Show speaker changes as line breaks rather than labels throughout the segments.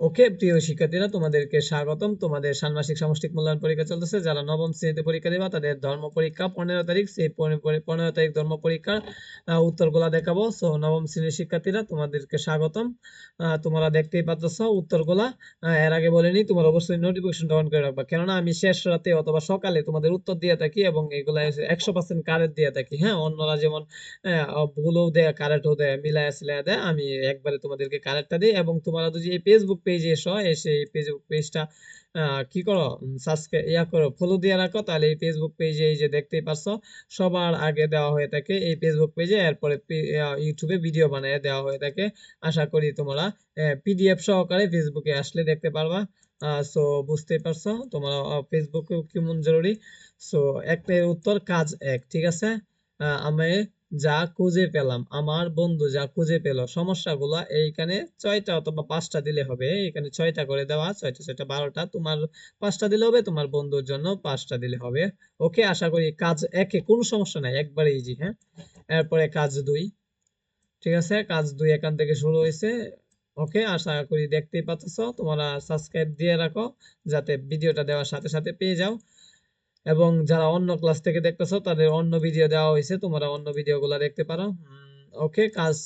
ওকে, প্রিয় শিক্ষার্থীরা, তোমাদেরকে স্বাগতম। তোমাদের ষান্মাসিক সামষ্টিক মূল্যায়ন পরীক্ষা চলতেছে, যারা নবম শ্রেণীতে পরীক্ষা দেবা, তাদের ধর্ম পরীক্ষা পনেরো তারিখ, সেই পনেরো তারিখ ধর্ম পরীক্ষার উত্তরগুলা দেখাবো। সো, নবম শ্রেণির শিক্ষার্থীরা, তোমাদেরকে স্বাগতম। তোমরা দেখতেই পাচ্ছ উত্তরগুলা। এর আগে বলিনি তোমরা অবশ্যই নোটিফিকেশনটা অন করে রাখবা। কেননা, আমি শেষ রাতে অথবা সকালে তোমাদের উত্তর দিয়ে থাকি এবং এগুলা একশো পার্সেন্ট কারেক্ট দিয়ে থাকি। হ্যাঁ অন্যরা যেমন ভুলও দেয় কারেক্টও দেয় মিলায় সিলায় দেয়, আমি একবারে তোমাদেরকে কারেক্টটা দিই। এবং তোমরা যদি এই ফেসবুক পেজে এসো, এসে এই ফেসবুক পেজটা কি করো সাবস্ক্রাইব ইয়া করো ফলো দিয়ে রাখো, তাহলে এই ফেসবুক পেজে এই যে দেখতেই পাচ্ছ সবার আগে দেওয়া হয়ে থাকে এই ফেসবুক পেজে এরপরে ইউটিউবে ভিডিও বানিয়ে দেওয়া হয়ে থাকে। আশা করি তোমরা পিডিএফ সহকারে ফেসবুকে আসলে দেখতে পারবা। সো বুঝতেই পারছ তোমরা ফেসবুকে কেমন জরুরি। সো একটার উত্তর, কাজ এক, ঠিক আছে? আমি যা খুঁজে পেলাম, আমার বন্ধু যা খুঁজে পেল, সমস্যাগুলো এইখানে ছয়টা অথবা পাঁচটা দিলে হবে। এখানে ছয়টা করে দেওয়া, ছয়টা ছয়টা, বারোটা, তোমার পাঁচটা দিলে হবে, তোমার বন্ধুর জন্য পাঁচটা দিলে হবে। ওকে, আশা করি কাজ একে, কোনো সমস্যা নাই, একবারে ইজি হ্যাঁ? এরপরে কাজ দুই, ঠিক আছে? কাজ দুই এখান থেকে শুরু হয়েছে। ওকে, আশা করি দেখতেই পাচ্ছ, তোমরা সাবস্ক্রাইব দিয়ে রাখো, যাতে ভিডিওটা দেওয়ার সাথে সাথে পেয়ে যাও। এবং যারা অন্য ক্লাস থেকে দেখতেছো, তাদের অন্য ভিডিও দেওয়া হয়েছে। তোমরা অন্য ভিডিওগুলো দেখতে পারো। ওকে কাজ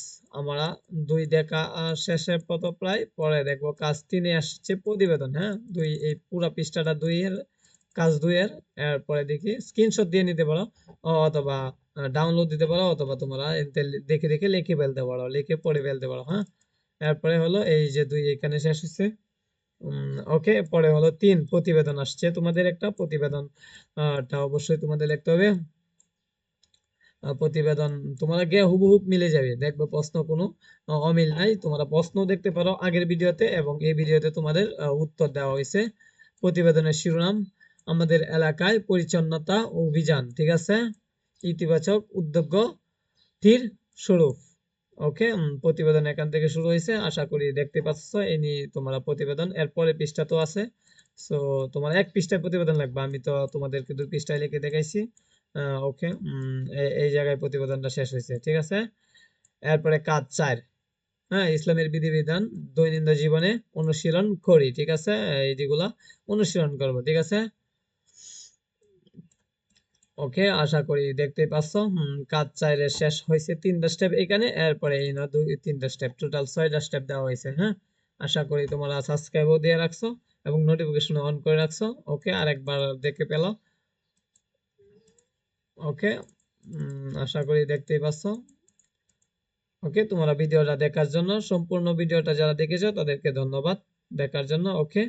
আমরা দুই দেখা শেষের পথ প্রায়? পরে দেখব। কাজ তিনে আসছে প্রতিবেদন হ্যাঁ? দুই, এই পুরো পৃষ্ঠাটা দুই এর কাজ দুই এর এরপরে দেখি স্ক্রিনশট দিয়ে নিতে পারো। অথবা ডাউনলোড দিতে পারো, অথবা তোমরা দেখে দেখে লিখে ফেলতে পারো, লিখে পড়ে ফেলতে পারো হ্যাঁ? এরপরে হলো এই যে দুই এখানে শেষ হচ্ছে। ওকে পরে হলো তিন, প্রতিবেদন আসছে। তোমাদের একটা প্রতিবেদন টা অবশ্যই তোমাদের লিখতে হবে। প্রতিবেদন তোমরা গিয়ে হুবহুব মিলে যাবে। দেখবে প্রশ্ন কোনো অমিল নাই। তোমরা প্রশ্ন দেখতে পারো আগের ভিডিওতে এবং এই ভিডিওতে তোমাদের উত্তর দেওয়া হয়েছে। প্রতিবেদনের শিরোনাম, আমাদের এলাকায় পরিচ্ছন্নতা অভিযান, ঠিক আছে? ইতিবাচক উদ্যোগ উদ্যোগটির স্বরূপ। ওকে প্রতিবেদন এখান থেকে শুরু হয়েছে। আশা করি দেখতে পাচ্ছ, এই নিয়ে তোমরা প্রতিবেদন। এরপরে পৃষ্ঠা তো আছে। সো তোমার এক পৃষ্ঠায় প্রতিবেদন লাগবে। আমি তো তোমাদেরকে দুই পৃষ্ঠায় লিখে দেখাইছি। ওকে এই জায়গায় প্রতিবেদনটা শেষ হয়েছে, ঠিক আছে? এরপরে কাজ চার। হ্যাঁ ইসলামের বিধিবিধান, দৈনন্দিন জীবনে অনুশীলন করি, ঠিক আছে? এই যেগুলা অনুশীলন করব, ঠিক আছে? ওকে, আশা করি দেখতেই পাচ্ছ। কাজ চাইলের শেষ হয়েছে তিনটা স্টেপ এখানে, এরপরে এই না দুই, তিনটা স্টেপ টোটাল ছয়টা স্টেপ দেওয়া হয়েছে হ্যাঁ? আশা করি তোমরা সাবস্ক্রাইবও দিয়ে রাখছো এবং নোটিফিকেশন অন করে রাখছো। ওকে, আরেকবার দেখে পেল। ওকে আশা করি দেখতেই পাচ্ছ। ওকে, তোমরা ভিডিওটা দেখার জন্য, সম্পূর্ণ ভিডিওটা যারা দেখেছ তাদেরকে ধন্যবাদ দেখার জন্য। ওকে